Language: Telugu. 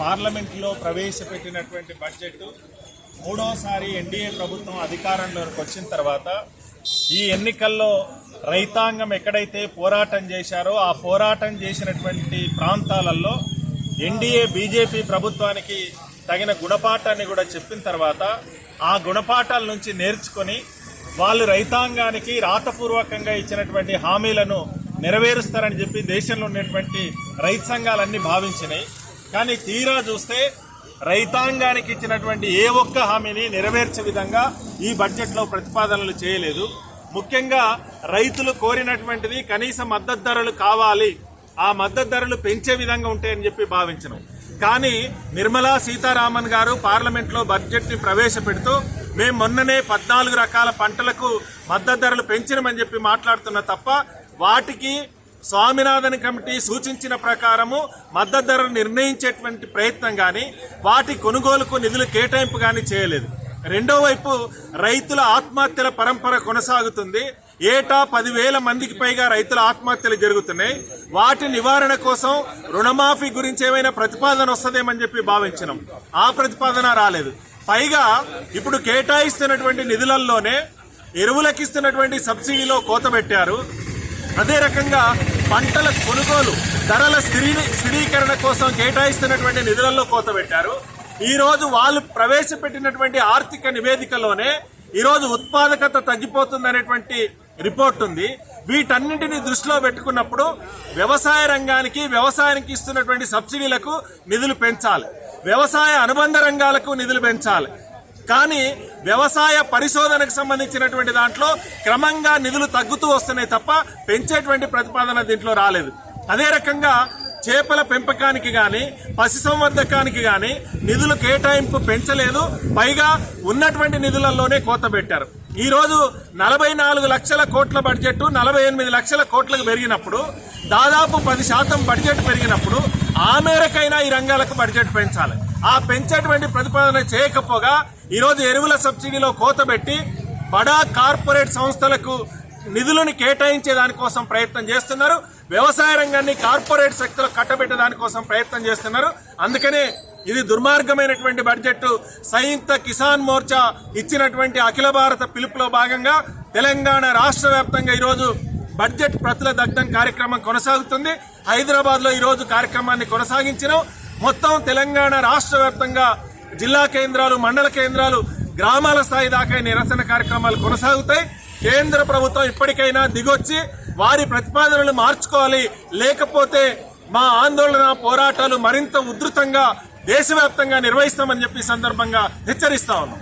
పార్లమెంట్లో ప్రవేశపెట్టినటువంటి బడ్జెట్ మూడోసారి ఎన్డీఏ ప్రభుత్వం అధికారంలోకి వచ్చిన తర్వాత ఈ ఎన్నికల్లో రైతాంగం ఎక్కడైతే పోరాటం చేశారో ఆ పోరాటం చేసినటువంటి ప్రాంతాలలో ఎన్డీఏ బీజేపీ ప్రభుత్వానికి తగిన గుణపాఠాన్ని కూడా చెప్పిన తర్వాత ఆ గుణపాఠాల నుంచి నేర్చుకొని వాళ్ళు రైతాంగానికి రాతపూర్వకంగా ఇచ్చినటువంటి హామీలను నెరవేరుస్తారని చెప్పి దేశంలో ఉన్నటువంటి రైతు సంఘాలన్నీ భావించినాయి. కానీ తీరా చూస్తే రైతాంగానికి ఇచ్చినటువంటి ఏ ఒక్క హామీని నెరవేర్చే విధంగా ఈ బడ్జెట్లో ప్రతిపాదనలు చేయలేదు. ముఖ్యంగా రైతులు కోరినటువంటిది కనీస మద్దతు ధరలు కావాలి. ఆ మద్దతు ధరలు పెంచే విధంగా ఉంటాయని చెప్పి భావించను. కానీ నిర్మలా సీతారామన్ గారు పార్లమెంట్లో బడ్జెట్ని ప్రవేశపెడుతూ మేము మొన్ననే పద్నాలుగు రకాల పంటలకు మద్దతు ధరలు పెంచినమని చెప్పి మాట్లాడుతున్న తప్ప వాటికి స్వామినాథన్ కమిటీ సూచించిన ప్రకారము మద్దతు ధరలు నిర్ణయించేటువంటి ప్రయత్నం కానీ వాటి కొనుగోలుకు నిధులు కేటాయింపు కానీ చేయలేదు. రెండో వైపు రైతుల ఆత్మహత్యల పరంపర కొనసాగుతుంది. ఏటా పదివేల మందికి పైగా రైతుల ఆత్మహత్యలు జరుగుతున్నాయి. వాటి నివారణ కోసం రుణమాఫీ గురించి ఏమైనా ప్రతిపాదన వస్తుందేమని చెప్పి భావించినాం. ఆ ప్రతిపాదన రాలేదు. పైగా ఇప్పుడు కేటాయిస్తున్నటువంటి నిధులలోనే ఎరువులకు ఇస్తున్నటువంటి సబ్సిడీలో కోత పెట్టారు. అదే రకంగా పంటల కొనుగోలు ధరల స్థిరీ స్థిరీకరణ కోసం కేటాయిస్తున్నటువంటి నిధులలో కోత పెట్టారు. ఈరోజు వాళ్ళు ప్రవేశపెట్టినటువంటి ఆర్థిక నివేదికలోనే ఈరోజు ఉత్పాదకత తగ్గిపోతుందనేటువంటి రిపోర్ట్ ఉంది. వీటన్నింటిని దృష్టిలో పెట్టుకున్నప్పుడు వ్యవసాయ రంగానికి వ్యవసాయానికి ఇస్తున్నటువంటి సబ్సిడీలకు నిధులు పెంచాలి. వ్యవసాయ అనుబంధ రంగాలకు నిధులు పెంచాలి. కానీ వ్యవసాయ పరిశోధనకు సంబంధించినటువంటి దాంట్లో క్రమంగా నిధులు తగ్గుతూ వస్తున్నాయి తప్ప పెంచేటువంటి ప్రతిపాదన దీంట్లో రాలేదు. అదే రకంగా చేపల పెంపకానికి కానీ పశుసంవర్ధకానికి కానీ నిధులు కేటాయింపు పెంచలేదు. పైగా ఉన్నటువంటి నిధులలోనే కోత పెట్టారు. ఈరోజు నలభై నాలుగు లక్షల కోట్ల బడ్జెట్ నలభై ఎనిమిది లక్షల కోట్లకు పెరిగినప్పుడు దాదాపు పది శాతం బడ్జెట్ పెరిగినప్పుడు ఆ మేరకైనా ఈ రంగాలకు బడ్జెట్ పెంచాలి. ఆ పెంచేటువంటి ప్రతిపాదన చేయకపోగా ఈరోజు ఎరువుల సబ్సిడీలో కోత పెట్టి బడా కార్పొరేట్ సంస్థలకు నిధులను కేటాయించే దానికోసం ప్రయత్నం చేస్తున్నారు. వ్యవసాయ రంగాన్ని కార్పొరేట్ శక్తులు కట్టబెట్టే దానికోసం ప్రయత్నం చేస్తున్నారు. అందుకనే ఇది దుర్మార్గమైనటువంటి బడ్జెట్ సంయుక్త కిసాన్ మోర్చా ఇచ్చినటువంటి అఖిల భారత పిలుపులో భాగంగా తెలంగాణ రాష్ట్ర వ్యాప్తంగా ఈరోజు బడ్జెట్ ప్రతుల దగ్ధం కార్యక్రమం కొనసాగుతుంది. హైదరాబాద్లో ఈరోజు కార్యక్రమాన్ని కొనసాగించినాం. మొత్తం తెలంగాణ రాష్ట్ర వ్యాప్తంగా జిల్లా కేంద్రాలు మండల కేంద్రాలు గ్రామాల స్థాయి దాకా నిరసన కార్యక్రమాలు కొనసాగుతాయి. కేంద్ర ప్రభుత్వం ఇప్పటికైనా దిగొచ్చి వారి ప్రతిపాదనలు మార్చుకోవాలి. లేకపోతే మా ఆందోళన పోరాటాలు మరింత ఉధృతంగా దేశవ్యాప్తంగా నిర్వహిస్తామని చెప్పి సందర్భంగా హెచ్చరిస్తా ఉన్నాం.